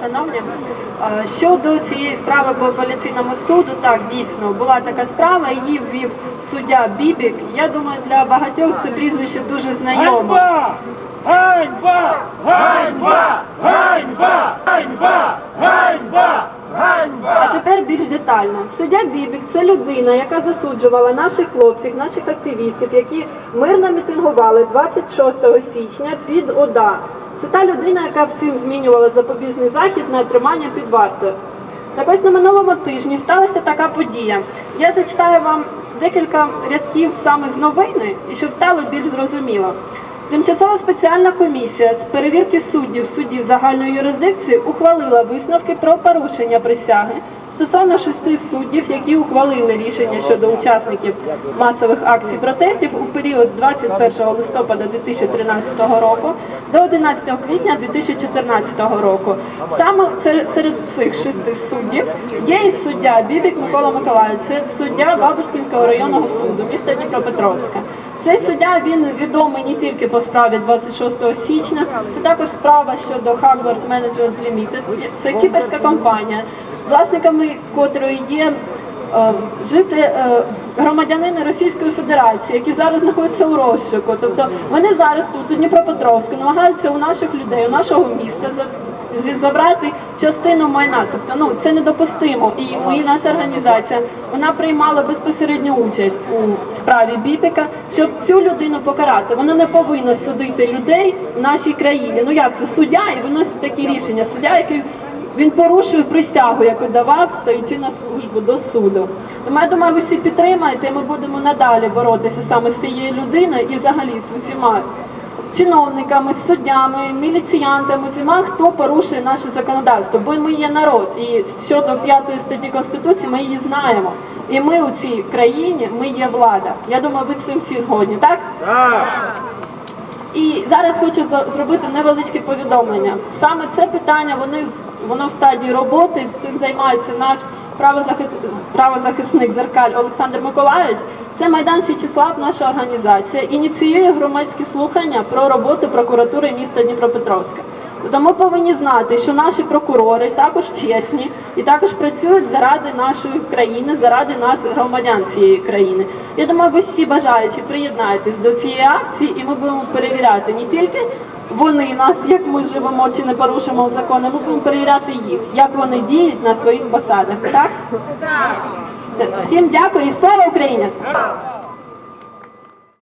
шановні. Е, Щодо цієї справи по апеляційному суду, так дійсно була така справа. Її ввів суддя Бібік. Я думаю, для багатьох це прізвище дуже знайоме. Ганьба! Ганьба! Ганьба! Ганьба! Ганьба! Ганьба! А тепер більш детально. Суддя Бібік це людина, яка засуджувала наших хлопців, наших активістів, які мирно мітингували 26 січня під ОДА. Це та людина, яка всім змінювала запобіжний захід на тримання під вартою. Так ось на минулому тижні сталася така подія. Я зачитаю вам декілька рядків саме з новини, і щоб стало більш зрозуміло. Тимчасова спеціальна комісія з перевірки суддів суддів загальної юрисдикції ухвалила висновки про порушення присяги стосовно шести суддів, які ухвалили рішення щодо учасників масових акцій протестів у період з 21 листопада 2013 року до 11 квітня 2014 року. Саме серед, цих шести суддів є і суддя Бібік Микола Миколаївич, суддя Бабушкінського районного суду міста Дніпропетровська. Цей суддя він відомий не тільки по справі 26 січня, це також справа щодо Hagward Managers Limited. Це кіперська компанія, власниками котрої є е, жити е, громадянини Російської Федерації, які зараз знаходяться у розшуку. Тобто вони зараз тут, у Дніпропетровську, намагаються у наших людей, у нашого міста забрати частину майна. Тобто, ну це недопустимо. І ми, наша організація, вона приймала безпосередню участь у справі бібіка, щоб цю людину покарати. Вона не повинна судити людей в нашій країні. Ну як це суддя і виносить такі рішення? Суддя, який він порушує присягу, яку давав, стоячи на службу до суду. Тому я думаю, ви всі підтримаєте, і ми будемо надалі боротися саме з цією людиною і взагалі з усіма чиновниками, суддями, міліціянтами, усіма, хто порушує наше законодавство. Бо ми є народ, і щодо п'ятої статті Конституції ми її знаємо. І ми у цій країні, ми є влада. Я думаю, ви з цим всі згодні, так? І зараз хочу зробити невеличке повідомлення. Саме це питання вони воно в стадії роботи. Цим займається наш. Правозахисник зеркаль Олександр Миколаївич. Це Майдан Січислав, наша організація, ініціює громадські слухання про роботу прокуратури міста Дніпропетровська. Тобто ми повинні знати, що наші прокурори також чесні і також працюють заради нашої країни, заради нас, громадян цієї країни. Я думаю, ви всі бажаючі приєднаєтесь до цієї акції, і ми будемо перевіряти не тільки вони нас, як ми живемо чи не порушимо закони, ми будемо перевіряти їх, як вони діють на своїх посадах. Так? Всім дякую і слава Україні!